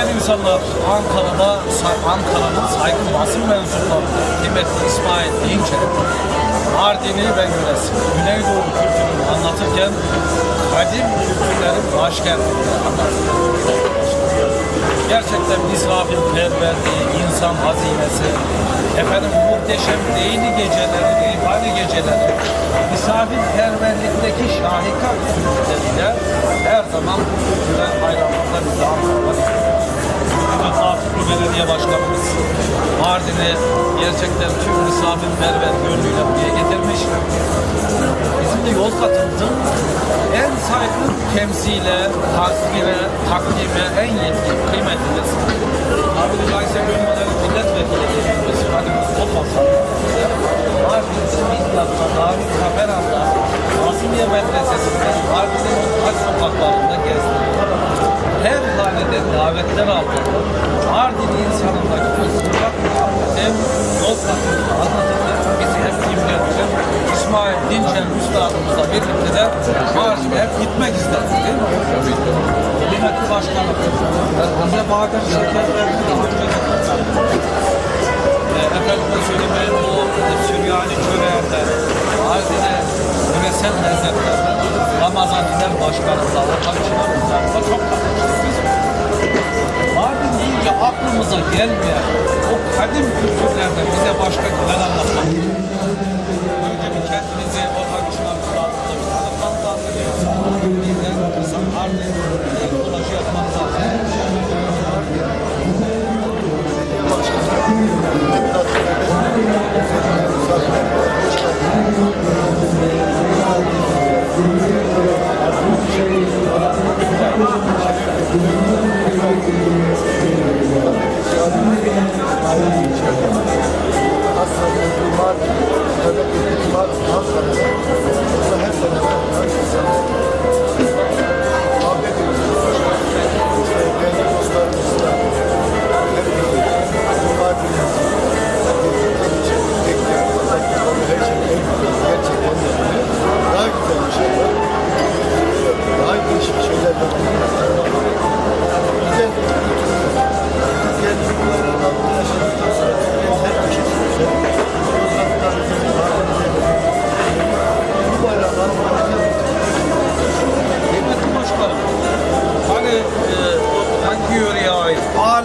Değerli insanlar, Ankara'da Ankara'nın saygın basın mensupları kıymetli İsmail Dinçe, Mardin'i ve Güneydoğu kültürünü anlatırken kadim kültürlerin başkentinde anlatıyor. Gerçekten misafirperverliği, insan hazinesi, efendim muhteşem değini geceleri, reyhani geceleri, misafirperverlikteki şahika üstünlükleriyle her zaman bu kültürel bayramlarda bizi Ankara'da Fatihli Belediye Başkanımız Mardin'i gerçekten tüm misafirperver gönlüyle buraya getirmiş. Yozgat'ımızın en saygın temsile, tasvire, takdime en yetkin, kıymetlisi. Tabiri caizse gönüllerin milletvekili hadimiz olmasa Mardin'in Midyat'ta, Davi Kaferan'da, Masimiye Medresesi'nde, Mardin'in kaç sokaklarında gezdim. Her haneden davetler aldık. Mardin insanındaki o sıcak muhabbetin yol katını anlatırken bizi hep imrendiren İsmail Dinçer Üstadımızla birlikte de Mardin'e gitmek istedik değil mi? Kıymetli Başkanım, bize badem şekerlerini daha önce e, efendime söylemeyin bu Süryani çöreğinde Mardin'e yöresel lezzetlerden Ramazan İner Başkanımızla Orhan Çınar'ımızla çok tanıştık. Mardin deyince aklımıza gelmeyen o kadim kültürlerden bize başka neler anlatmak. Bizden kısa Mardin kolajı yapmak lazım. Daha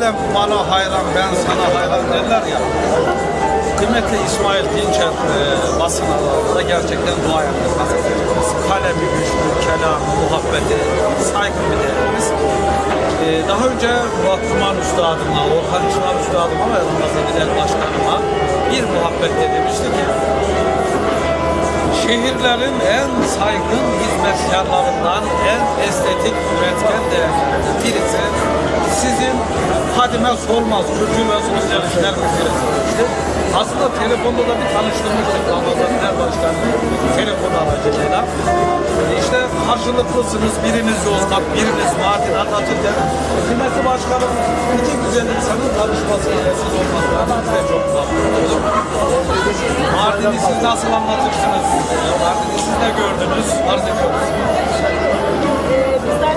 Alem bana hayran, ben sana hayran derler ya. Kıymetli İsmail Dinçer e, basın alanında gerçekten duayendir. Kalemi güçlü, kelamı, muhabbeti, saygın bir değerimiz. E, daha önce Murat Kuman Üstadımla, Orhan Çınar Üstadıma ve Ramazan İler Başkanıma bir muhabbette demişti ki şehirlerin en saygın hizmetkarlarından en estetik üretken değerlerinden birisi sizin Fadime Solmaz Kültür ve Sosyal İşler. Aslında telefonda da bir tanıştırmıştık Ramazan Er Başkan'ı telefon aracılığıyla. İşte karşılıklısınız, biriniz Yozgat, biriniz Mardin anlatırken kıymetli başkanım iki güzel insanın tanışmasıyla Mardin'i siz nasıl anlatırsınız? Mardin'i siz de gördünüz. Arz ediyoruz. Ee, bizler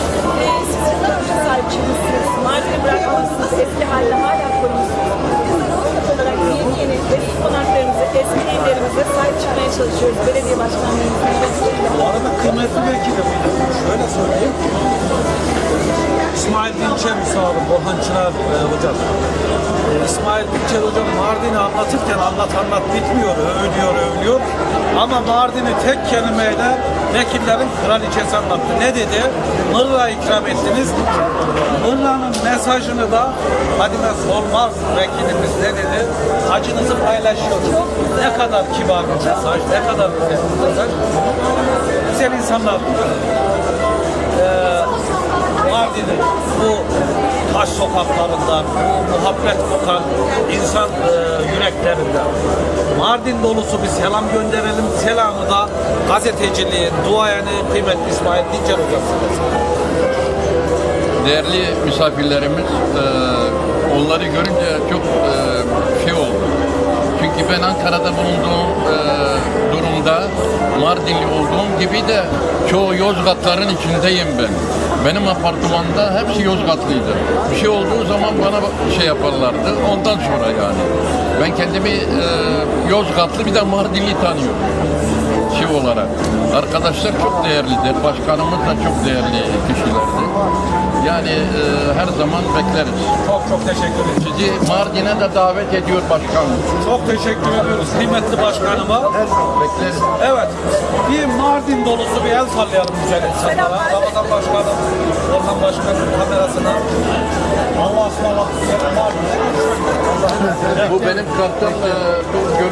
şükür e, önce sahip çıkmışsınız. Mardin'i bırakmamışsınız. Eski haline hala korumuşsunuz. Biz de yeni yeni eski konaklarımıza, eski sahip çıkmaya çalışıyoruz. Belediye başkanlarımızın yönetiminde. Parti vekili Şöyle İsmail Dinçer Müsaade, Orhan Çınar e, hocam. E, İsmail Dinçer hocam Mardin'i anlatırken anlat anlat bitmiyor, övülüyor, övülüyor. Ama Mardin'i tek kelimeyle vekillerin kraliçesi anlattı. Ne dedi? Mırra ikram ettiniz. Mırra'nın mesajını da Fadime Solmaz vekilimiz ne dedi? Acınızı paylaşıyoruz. Ne kadar kibar bir mesaj, ne kadar güzel bir mesaj. Güzel insanlar Mardin'in bu taş sokaklarında, bu muhabbet kokan insan e, yüreklerinden Mardin dolusu bir selam gönderelim. Selamı da gazeteciliğin duayeni kıymetli İsmail Dinçer hocam söylesin. Değerli misafirlerimiz, e, onları görünce çok e, şey oldu. Çünkü ben Ankara'da bulunduğum e, durumda Mardinli olduğum gibi de çoğu Yozgatların içindeyim ben. Benim apartmanda hepsi Yozgatlıydı. Bir şey olduğu zaman bana şey yaparlardı. Ondan sonra yani. Ben kendimi e, Yozgatlı bir de Mardinli tanıyorum şey olarak. Arkadaşlar çok değerlidir. Başkanımız da çok değerli kişilerdi. Yani e, her zaman bekleriz. Çok çok teşekkür ederim. Sizi Mardin'e de davet ediyor başkanım. Çok teşekkür ediyoruz kıymetli başkanıma. Bekleriz. Evet, Dolusu bir el sallayalım güzel insanlara. Ramazan Başkanım, Orhan Başkanım kamerasına. Allah ısmarladık. Bu benim kartım. e, bu görü-